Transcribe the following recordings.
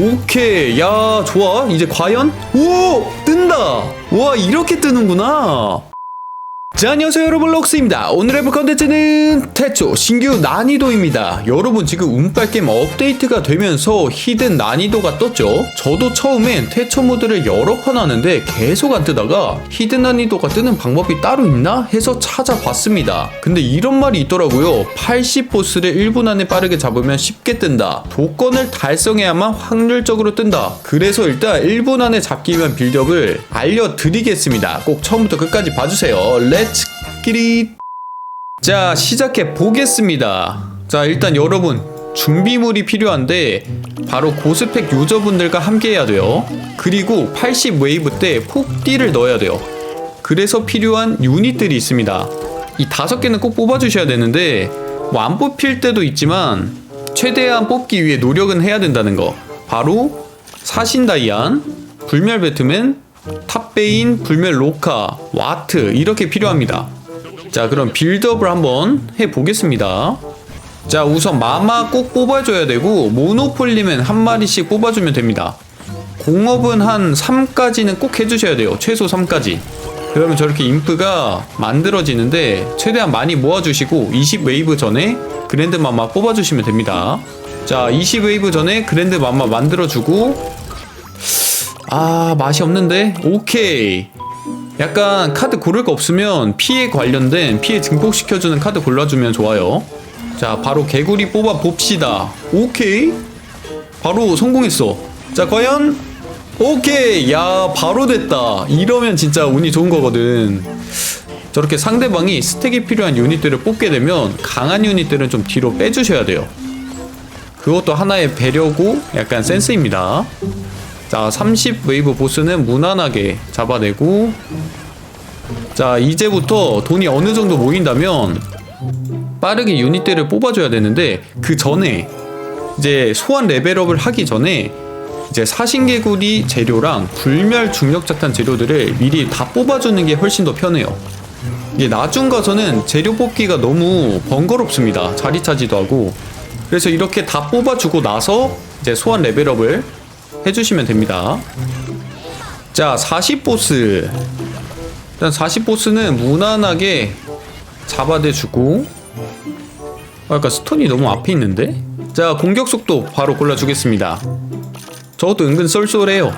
오케이. 야 좋아. 이제 과연? 오 뜬다. 와 이렇게 뜨는구나 자 안녕하세요 여러분. 럭스입니다. 오늘 해볼 컨텐츠는 태초 신규 난이도입니다. 여러분 지금 운빨게임 업데이트가 되면서 히든 난이도가 떴죠? 저도 처음엔 태초 모드를 여러 번 하는데 계속 안 뜨다가 히든 난이도가 뜨는 방법이 따로 있나 해서 찾아봤습니다. 근데 이런 말이 있더라고요. 80보스를 1분 안에 빠르게 잡으면 쉽게 뜬다. 도건을 달성해야만 확률적으로 뜬다. 그래서 일단 1분 안에 잡기 위한 빌드업을 알려드리겠습니다. 꼭 처음부터 끝까지 봐주세요. 렛츠 기릿 자 시작해 보겠습니다 자 일단 여러분 준비물이 필요한데 바로 고스펙 유저분들과 함께 해야 돼요 그리고 80 웨이브 때 폭딜을 넣어야 돼요 그래서 필요한 유닛들이 있습니다 이 다섯 개는 꼭 뽑아주셔야 되는데 뭐 안 뽑힐 때도 있지만 최대한 뽑기 위해 노력은 해야 된다는 거 바로 사신 다이안 불멸 배트맨 탑베인 불멸 로카 와트 이렇게 필요합니다. 자 그럼 빌드업을 한번 해보겠습니다. 자 우선 마마 꼭 뽑아줘야 되고 모노폴리면 한 마리씩 뽑아주면 됩니다. 공업은 한 3까지는 꼭 해주셔야 돼요. 최소 3까지. 그러면 저렇게 인프가 만들어지는데 최대한 많이 모아주시고 20 웨이브 전에 그랜드 마마 뽑아주시면 됩니다. 자 20 웨이브 전에 그랜드 마마 만들어주고 아 맛이 없는데? 오케이. 약간 카드 고를 거 없으면 피해 관련된 피해 증폭시켜주는 카드 골라주면 좋아요. 자 바로 개구리 뽑아 봅시다. 오케이. 바로 성공했어. 자 과연? 오케이. 야 바로 됐다. 이러면 진짜 운이 좋은 거거든. 저렇게 상대방이 스택이 필요한 유닛들을 뽑게 되면 강한 유닛들은 좀 뒤로 빼주셔야 돼요. 그것도 하나의 배려고 약간 센스입니다 자, 30 웨이브 보스는 무난하게 잡아내고 자, 이제부터 돈이 어느 정도 모인다면 빠르게 유닛들을 뽑아줘야 되는데 그 전에 이제 소환 레벨업을 하기 전에 이제 사신개구리 재료랑 불멸 중력자탄 재료들을 미리 다 뽑아주는 게 훨씬 더 편해요. 이게 나중 가서는 재료 뽑기가 너무 번거롭습니다. 자리 차지도 하고. 그래서 이렇게 다 뽑아주고 나서 이제 소환 레벨업을 해주시면 됩니다. 자, 40보스. 일단 40보스는 무난하게 잡아대주고. 아, 약간 스톤이 너무 앞에 있는데? 자, 공격 속도 바로 골라주겠습니다. 저것도 은근 쏠쏠해요.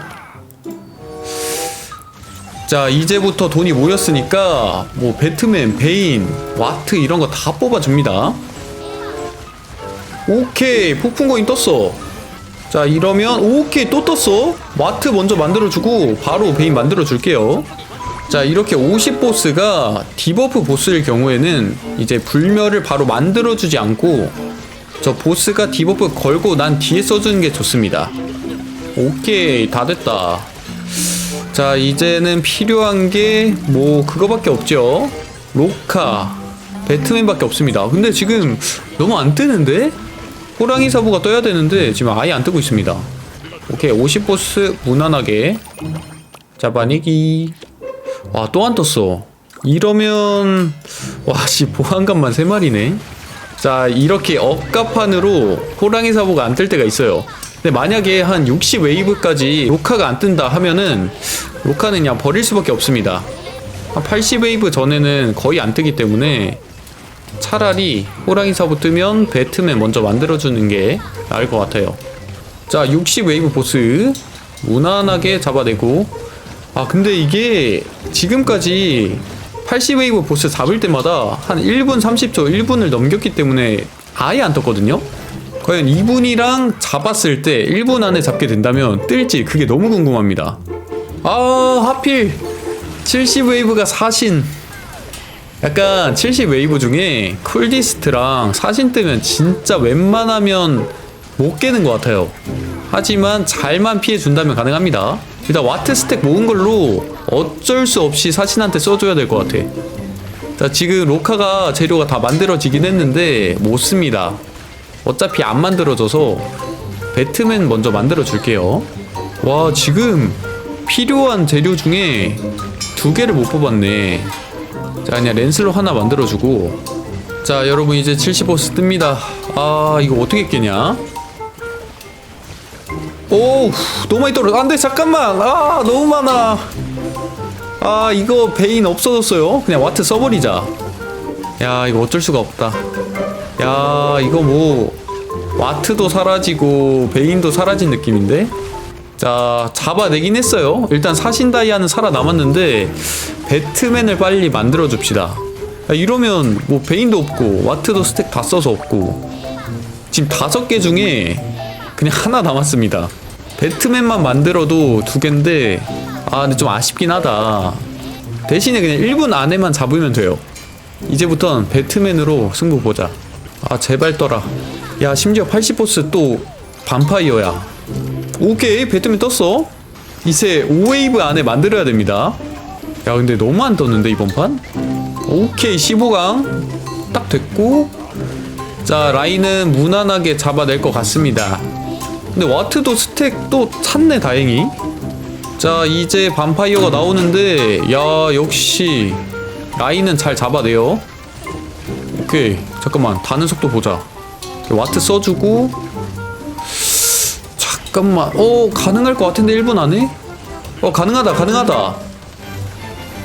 자, 이제부터 돈이 모였으니까, 뭐, 배트맨, 베인, 와트 이런 거 다 뽑아줍니다. 오케이, 폭풍거인 떴어. 자 이러면 오케이 또 떴어. 와트 먼저 만들어주고 바로 베인 만들어줄게요. 자 이렇게 50보스가 디버프 보스일 경우에는 이제 불멸을 바로 만들어주지 않고 저 보스가 디버프 걸고 난 뒤에 써주는 게 좋습니다. 오케이 다 됐다. 자 이제는 필요한 게 뭐 그거밖에 없죠. 로카 배트맨밖에 없습니다. 근데 지금 너무 안 뜨는데? 호랑이 사부가 떠야 되는데 지금 아예 안 뜨고 있습니다. 오케이 50보스 무난하게 잡아내기. 와 또 안 떴어. 이러면 와씨 보안관만 세 마리네. 자 이렇게 억가판으로 호랑이 사부가 안 뜰 때가 있어요. 근데 만약에 한 60 웨이브까지 로카가 안 뜬다 하면은 로카는 그냥 버릴 수밖에 없습니다. 한 80 웨이브 전에는 거의 안 뜨기 때문에 차라리 호랑이 사부 뜨면 배트맨 먼저 만들어주는 게 나을 것 같아요. 자, 60 웨이브 보스 무난하게 잡아내고 아 근데 이게 지금까지 80 웨이브 보스 잡을 때마다 한 1분 30초 1분을 넘겼기 때문에 아예 안 떴거든요. 과연 이분이랑 잡았을 때 1분 안에 잡게 된다면 뜰지 그게 너무 궁금합니다. 아 하필 70 웨이브가 사신 약간 70 웨이브 중에 쿨디스트랑 사신 뜨면 진짜 웬만하면 못 깨는 것 같아요. 하지만 잘만 피해 준다면 가능합니다. 일단 와트 스택 모은 걸로 어쩔 수 없이 사신한테 써줘야 될 것 같아. 자, 지금 로카가 재료가 다 만들어지긴 했는데 못 씁니다. 어차피 안 만들어져서 배트맨 먼저 만들어 줄게요. 와, 지금 필요한 재료 중에 두 개를 못 뽑았네. 자 그냥 렌슬로 하나 만들어주고. 자 여러분 이제 70보스 뜹니다. 아 이거 어떻게 깨냐? 오 너무 많이 떨어 안돼 잠깐만. 아 너무 많아. 아 이거 베인 없어졌어요. 그냥 와트 써버리자. 야 이거 어쩔 수가 없다. 야 이거 뭐 와트도 사라지고 베인도 사라진 느낌인데? 자 잡아내긴 했어요. 일단 사신 다이아는 살아남았는데 배트맨을 빨리 만들어 줍시다. 야, 이러면 뭐 베인도 없고 와트도 스택 다 써서 없고. 지금 다섯 개 중에 그냥 하나 남았습니다. 배트맨만 만들어도 두 개인데 아 근데 좀 아쉽긴 하다. 대신에 그냥 1분 안에만 잡으면 돼요. 이제부턴 배트맨으로 승부 보자. 아 제발 떠라. 야 심지어 80보스 또 반파이어야. 오케이 배트맨 떴어. 이제 5웨이브 안에 만들어야 됩니다 야 근데 너무 안 떴는데 이번 판? 오케이 15강. 딱 됐고. 자 라인은 무난하게 잡아낼 것 같습니다. 근데 와트도 스택 또 찼네 다행히. 자 이제 반파이어가 나오는데 야 역시. 라인은 잘 잡아내요. 오케이 잠깐만. 다는 속도 보자. 와트 써주고. 잠깐만. 어 가능할 것 같은데 1분 안에? 어 가능하다 가능하다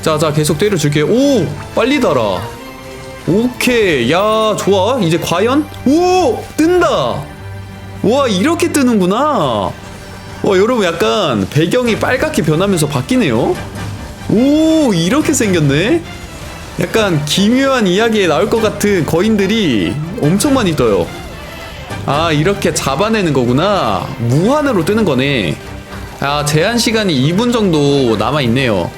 자자 계속 때려줄게요 오 빨리 달아. 오케이. 야 좋아. 이제 과연? 오 뜬다. 와 이렇게 뜨는구나. 와 여러분 약간 배경이 빨갛게 변하면서 바뀌네요. 오 이렇게 생겼네. 약간 기묘한 이야기에 나올 것 같은 거인들이 엄청 많이 떠요. 아 이렇게 잡아내는 거구나. 무한으로 뜨는 거네. 아 제한 시간이 2분 정도 남아있네요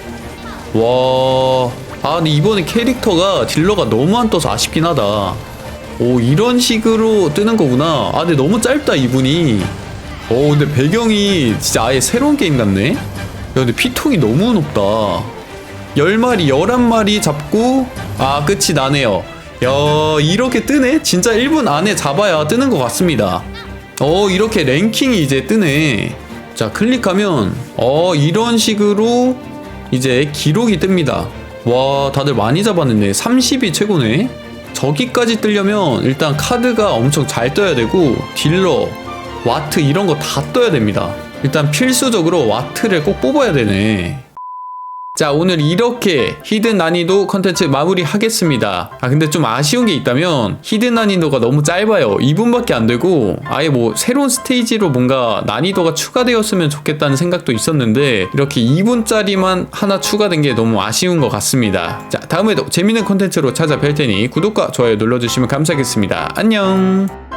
와... 아 근데 이번에 캐릭터가 딜러가 너무 안 떠서 아쉽긴 하다. 오 이런 식으로 뜨는 거구나. 아 근데 너무 짧다 이분이. 오 근데 배경이 진짜 아예 새로운 게임 같네? 야 근데 피통이 너무 높다. 10마리 11마리 잡고 아 끝이 나네요. 야 이렇게 뜨네? 진짜 1분 안에 잡아야 뜨는 것 같습니다. 어 이렇게 랭킹이 이제 뜨네. 자 클릭하면 어 이런 식으로 이제 기록이 뜹니다. 와 다들 많이 잡았는데 30이 최고네. 저기까지 뜨려면 일단 카드가 엄청 잘 떠야 되고 딜러 와트 이런 거 다 떠야 됩니다. 일단 필수적으로 와트를 꼭 뽑아야 되네 자 오늘 이렇게 히든 난이도 컨텐츠 마무리 하겠습니다. 아 근데 좀 아쉬운 게 있다면 히든 난이도가 너무 짧아요. 2분밖에 안 되고 아예 뭐 새로운 스테이지로 뭔가 난이도가 추가되었으면 좋겠다는 생각도 있었는데 이렇게 2분짜리만 하나 추가된 게 너무 아쉬운 것 같습니다. 자 다음에도 재밌는 컨텐츠로 찾아뵐 테니 구독과 좋아요 눌러주시면 감사하겠습니다. 안녕